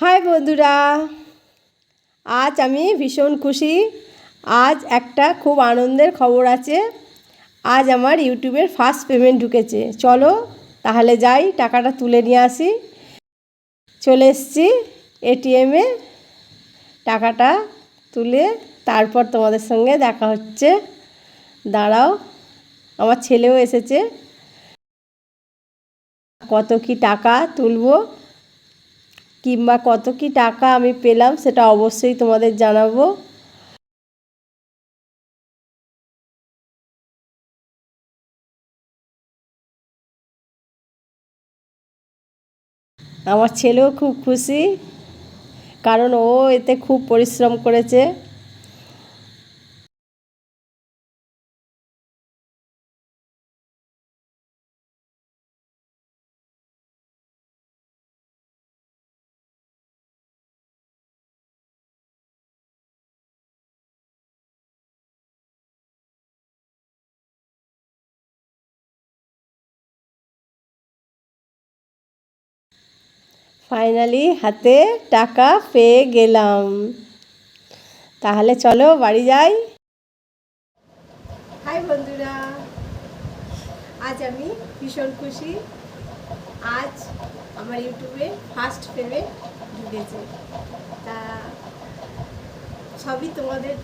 High বন্ধুরা, আজ আমি ভীষণ খুশি। আজ একটা খুব আনন্দের খবর আছে। আজ আমার ইউটিউবের ফার্স্ট পেমেন্ট ঢুকেছে। চলো তাহলে যাই, টাকাটা তুলে নিয়ে আসি। চলে এসছি এটিএমে টাকাটা তুলে তারপর তোমাদের সঙ্গে দেখা হচ্ছে। দাঁড়াও, আমার ছেলেও এসেছে। কত কি টাকা তুলবো? কিংবা কত কি টাকা আমি পেলাম সেটা অবশ্যই তোমাদের জানাব। আমার ছেলেও খুব খুশি, কারণ ও এতে খুব পরিশ্রম করেছে। ফাইনালি হাতে টাকা পেয়ে গেলাম। তাহলে চলো বাড়ি যাই। হাই বন্ধুরা। আজ আমি ভীষণ খুশি। আজ আমার ইউটিউবে ফার্স্ট পেমেন্ট ঢুকেছে। তা সবই তোমাদের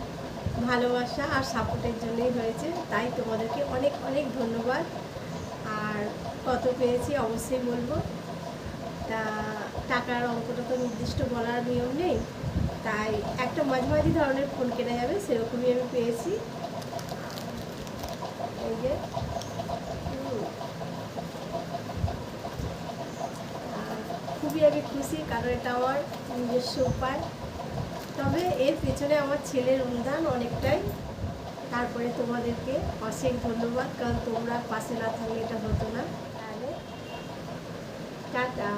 ভালোবাসা আর সাপোর্টের জন্যই হয়েছে। তাই তোমাদেরকে অনেক অনেক ধন্যবাদ। আর কত পেয়েছি অবশ্যই বলব। তা টাকার অঙ্কটা তো নির্দিষ্ট বলার নিয়ম নেই। তাই একটা মাঝামাঝি ধরনের ফোন কেনা যাবে, সেরকমই আমি পেয়েছি। এই যে খুবই আমি খুশি, কারণ এটা আমার নিজস্ব উপায়। তবে এর পেছনে আমার ছেলের অনুদান অনেকটাই। তারপরে তোমাদেরকে অশেষ ধন্যবাদ, কারণ তোমরা পাশে না থাকলে এটা হতো না। তাহলে টাটা।